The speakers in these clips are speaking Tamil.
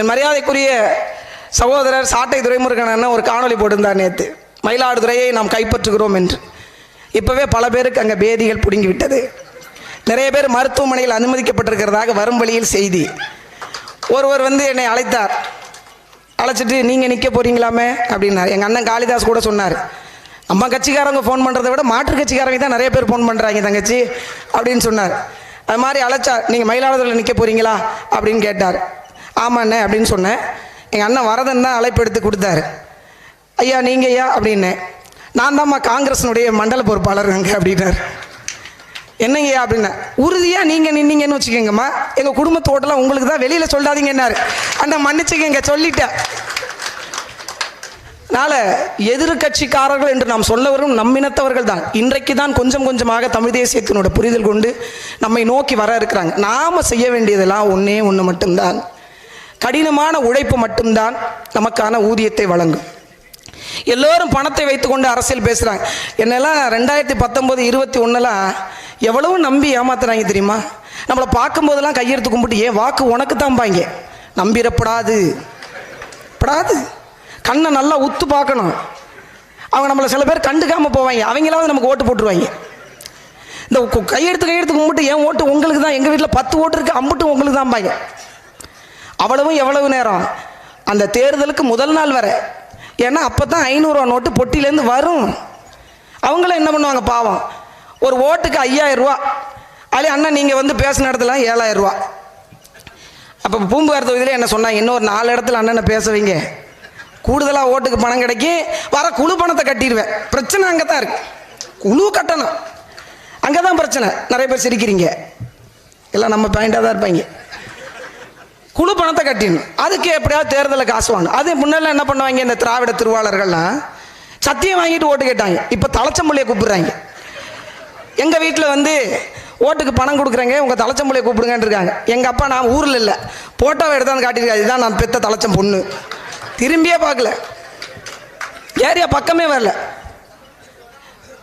என் மரியாதைக்குரிய சகோதரர் சாட்டை துரைமுருகன் ஒரு காணொளி போட்டிருந்தார் நேற்று மயிலாடுதுறையை நாம் கைப்பற்றுகிறோம் என்று. இப்போவே பல பேருக்கு அங்கே பேதிகள் பிடுங்கி விட்டது நிறைய பேர் மருத்துவமனையில் அனுமதிக்கப்பட்டிருக்கிறதாக வரும் வழியில் செய்தி. ஒருவர் வந்து என்னை அழைத்தார். அழைச்சிட்டு நீங்கள் நிற்க போகிறீங்களாமே அப்படின்னார். எங்கள் அண்ணன் காளிதாஸ் கூட சொன்னார். நம்ம கட்சிக்காரங்க ஃபோன் பண்ணுறதை விட மாற்று கட்சிக்காரங்க தான் நிறைய பேர் ஃபோன் பண்ணுறாங்க தங்கச்சி அப்படின்னு சொன்னார். அது மாதிரி அழைச்சா நீங்கள் மயிலாடுதுறையில் நிற்க போகிறீங்களா அப்படின்னு கேட்டார். ஆமாண்ணே அப்படின்னு சொன்னேன். எங்கள் அண்ணன் வரதன் தான் அழைப்பு எடுத்து கொடுத்தாரு. ஐயா நீங்கள் ஐயா அப்படின்னேன் நான் தான்மா காங்கிரஸினுடைய மண்டல பொறுப்பாளர் அங்கே அப்படின்னாரு. என்னங்கய்யா அப்படின்னா. உறுதியாக நீங்கள் நின்னீங்கன்னு வச்சுக்கோங்கம்மா. எங்கள் குடும்பத்தோட்டெல்லாம் உங்களுக்கு தான் வெளியில் சொல்லாதீங்கன்னாரு. அண்ணா மன்னிச்சுக்கங்க சொல்லிட்டேன். அதனால எதிர்கட்சிக்காரர்கள் என்று நாம் சொல்ல வரும் நம்மினத்தவர்கள் தான். இன்றைக்கு தான் கொஞ்சம் கொஞ்சமாக தமிழ் தேசியத்தினோட புரிதல் கொண்டு நம்மை நோக்கி வர இருக்கிறாங்க. நாம் செய்ய வேண்டியதெல்லாம் ஒன்றே ஒன்று மட்டும்தான். கடினமான உழைப்பு மட்டும்தான் நமக்கான ஊதியத்தை வழங்கும். எல்லோரும் பணத்தை வைத்துக்கொண்டு அரசியல் பேசுகிறாங்க என்னெல்லாம் ரெண்டாயிரத்தி பத்தொம்போது இருபத்தி ஒன்றுலாம் எவ்வளவு நம்பி ஏமாத்துறாங்க தெரியுமா? நம்மளை பார்க்கும்போதெல்லாம் கையெடுத்து கும்பிட்டு ஏன் வாக்கு உனக்கு தான் பாங்க நம்பிடப்படாது. படாது. கண்ணை நல்லா உத்து பார்க்கணும். அவங்க நம்மளை சில பேர் கண்டுக்காமல் போவாங்க. அவங்களாவது நமக்கு ஓட்டு போட்டுருவாங்க. இந்த கையெடுத்து கையெடுத்து கும்பிட்டு என் ஓட்டு உங்களுக்கு தான் எங்கள் வீட்டில் பத்து ஓட்டு இருக்குது அம்பிட்டு உங்களுக்கு தான் பாங்க அவ்வளவும் எவ்வளவு நேரம்? அந்த தேர்தலுக்கு முதல் நாள் வர. ஏன்னா அப்போ தான் ஐநூறுரூவா நோட்டு பொட்டிலேருந்து வரும். அவங்களும் என்ன பண்ணுவாங்க பாவம். ஒரு ஓட்டுக்கு ஐயாயிரம் ரூபா. அதே அண்ணன் நீங்கள் வந்து பேசின இடத்துல ஏழாயிரம் ரூபா. அப்போ பூம்புகார் தொகுதியில் என்ன சொன்னாங்க? இன்னொரு நாலு இடத்துல அண்ணனை பேசுவீங்க. கூடுதலாக ஓட்டுக்கு பணம் கிடைக்கும் வர குழு பணத்தை கட்டிடுவேன். பிரச்சனை அங்கே தான் இருக்கு. குழு கட்டணும். அங்கே தான் பிரச்சனை. நிறைய பேர் சிரிக்கிறீங்க. எல்லாம் நம்ம பாயிண்டாக தான் இருப்பாங்க. குழு பணத்தை கட்டிடணும் அதுக்கு எப்படியாவது தேர்தலில் காசு வாங்கணும். அது முன்னெல்லாம் என்ன பண்ணுவாங்க இந்த திராவிட திருவாளர்கள்லாம்? சத்தியம் வாங்கிட்டு ஓட்டு கேட்டாங்க. இப்போ தலைச்சம்பள்ளியை கூப்பிடுறாங்க. எங்கள் வீட்டில் வந்து ஓட்டுக்கு பணம் கொடுக்குறேங்க உங்கள் தலைச்சம்பள்ளியை கூப்பிடுங்கன்னு இருக்காங்க. எங்கள் அப்பா நான் ஊரில் இல்லை. ஃபோட்டோவை எடுத்தாந்து காட்டியிருக்காரு. இதுதான் நான் பெத்த தலைச்சம் பொண்ணு. திரும்பியே பார்க்கல. ஏரியா பக்கமே வரல.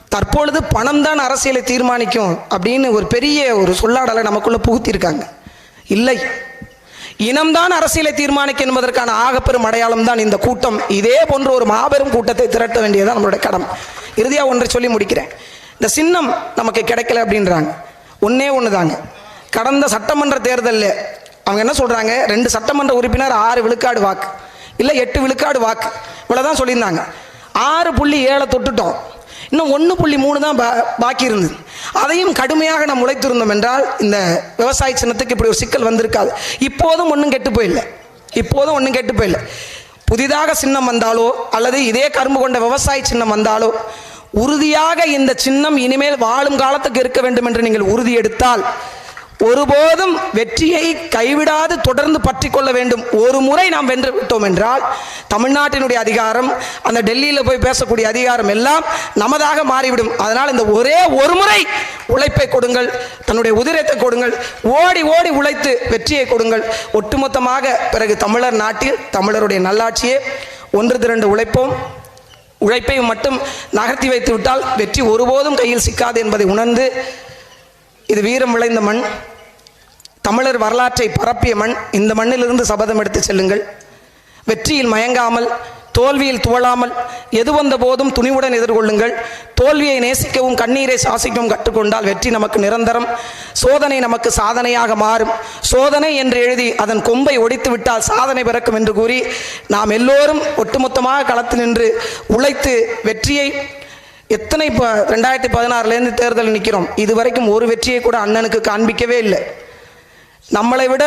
தற்பொழுது பணம் தான் அரசியலை தீர்மானிக்கும் அப்படின்னு ஒரு பெரிய ஒரு சொல்லாடலை நமக்குள்ளே புகுத்தியிருக்காங்க. இல்லை. இனம்தான் அரசியலை தீர்மானிக்க என்பதற்கான ஆகப்பெரும் அடையாளம் தான் இந்த கூட்டம். இதே போன்ற ஒரு மாபெரும் கூட்டத்தை திரட்ட வேண்டியதான் நம்மளுடைய கடமை. இறுதியாக ஒன்றை சொல்லி முடிக்கிறேன். இந்த சின்னம் நமக்கு கிடைக்கல அப்படின்றாங்க. ஒன்றே ஒன்று தாங்க கடந்த சட்டமன்ற தேர்தலில் அவங்க என்ன சொல்கிறாங்க ரெண்டு சட்டமன்ற உறுப்பினர் ஆறு விழுக்காடு வாக்கு. இல்லை எட்டு விழுக்காடு வாக்கு. இவ்வளோதான் சொல்லியிருந்தாங்க. ஆறு புள்ளி ஏழை தொட்டுட்டோம். இன்னும் ஒன்று புள்ளி மூணு தான் பா- பாக்கி இருந்தது. அதையும் கடுமையாக நாம் உழைத்திருந்தோம் என்றால் இந்த விவசாய சின்னத்துக்கு இப்படி ஒரு சிக்கல் வந்திருக்காது. இப்போதும் ஒன்றும் கெட்டு போயில்லை. இப்போதும் ஒன்றும் கெட்டு போயில்லை. புதிதாக சின்னம் வந்தாலோ அல்லது இதே கரும்பு கொண்ட விவசாய சின்னம் வந்தாலோ உறுதியாக இந்த சின்னம் இனிமேல் வாழும் காலத்துக்கு இருக்க வேண்டும் என்று நீங்கள் உறுதி எடுத்தால் ஒருபோதும் வெற்றியை கைவிடாது தொடர்ந்து பற்றி கொள்ள வேண்டும். ஒரு முறை நாம் வென்று விட்டோம் என்றால் தமிழ்நாட்டினுடைய அதிகாரம் அந்த டெல்லியில் போய் பேசக்கூடிய அதிகாரம் எல்லாம் நமதாக மாறிவிடும். அதனால் இந்த ஒரே ஒரு முறை உழைப்பை கொடுங்கள் தன்னுடைய உதிரத்தை கொடுங்கள் ஓடி ஓடி உழைத்து வெற்றியை கொடுங்கள். ஒட்டுமொத்தமாக பிறகு தமிழர் நாட்டில் தமிழருடைய நல்லாட்சியே ஒன்று திரண்டு உழைப்போம். உழைப்பை மட்டும் நகர்த்தி வைத்து விட்டால் வெற்றி ஒருபோதும் கையில் சிக்காது என்பதை உணர்ந்து இது வீரம் விளைந்த மண். தமிழர் வரலாற்றை பரப்பிய மண் இந்த மண்ணிலிருந்து சபதம் எடுத்து செல்லுங்கள். வெற்றியில் மயங்காமல் தோல்வியில் துவளாமல் எது வந்த போதும் துணிவுடன் எதிர்கொள்ளுங்கள். தோல்வியை நேசிக்கவும் கண்ணீரை சாசிக்கவும் கற்றுக்கொண்டால் வெற்றி நமக்கு நிரந்தரம். சோதனை நமக்கு சாதனையாக மாறும். சோதனை என்று எழுதி அதன் கொம்பை ஒடித்து விட்டால் சாதனை பிறக்கும் என்று கூறி நாம் எல்லோரும் ஒட்டுமொத்தமாக களத்தில் நின்று உழைத்து வெற்றியை எத்தனை இப்போ ரெண்டாயிரத்தி பதினாறுலேருந்து தேர்தல் நிற்கிறோம் இதுவரைக்கும் ஒரு வெற்றியை கூட அண்ணனுக்கு காண்பிக்கவே இல்லை. நம்மளை விட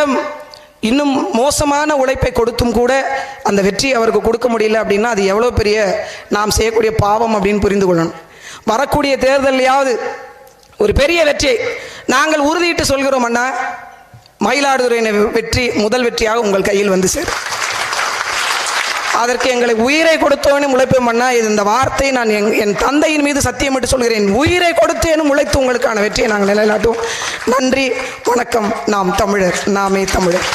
இன்னும் மோசமான உழைப்பை கொடுத்தும் கூட அந்த வெற்றியை அவருக்கு கொடுக்க முடியல அப்படின்னா அது எவ்வளோ பெரிய நாம் செய்யக்கூடிய பாவம் அப்படின்னு புரிந்து கொள்ளணும். வரக்கூடிய தேர்தலையாவது ஒரு பெரிய வெற்றியை நாங்கள் உறுதியிட்டு சொல்கிறோம் அண்ணா மயிலாடுதுறையின வெற்றி முதல் வெற்றியாக உங்கள் கையில் வந்து சேரும். அதற்கு எங்களை உயிரை கொடுத்தோன்னு உழைப்பேன் பண்ணா இது இந்த வார்த்தை நான் என் என் தந்தையின் மீது சத்தியமிட்டு சொல்கிறேன். உயிரை கொடுத்தேனும் உழைத்து உங்களுக்கான வெற்றியை நாங்கள் நிலைநாட்டுவோம். நன்றி வணக்கம். நாம் தமிழர் நாமே தமிழர்.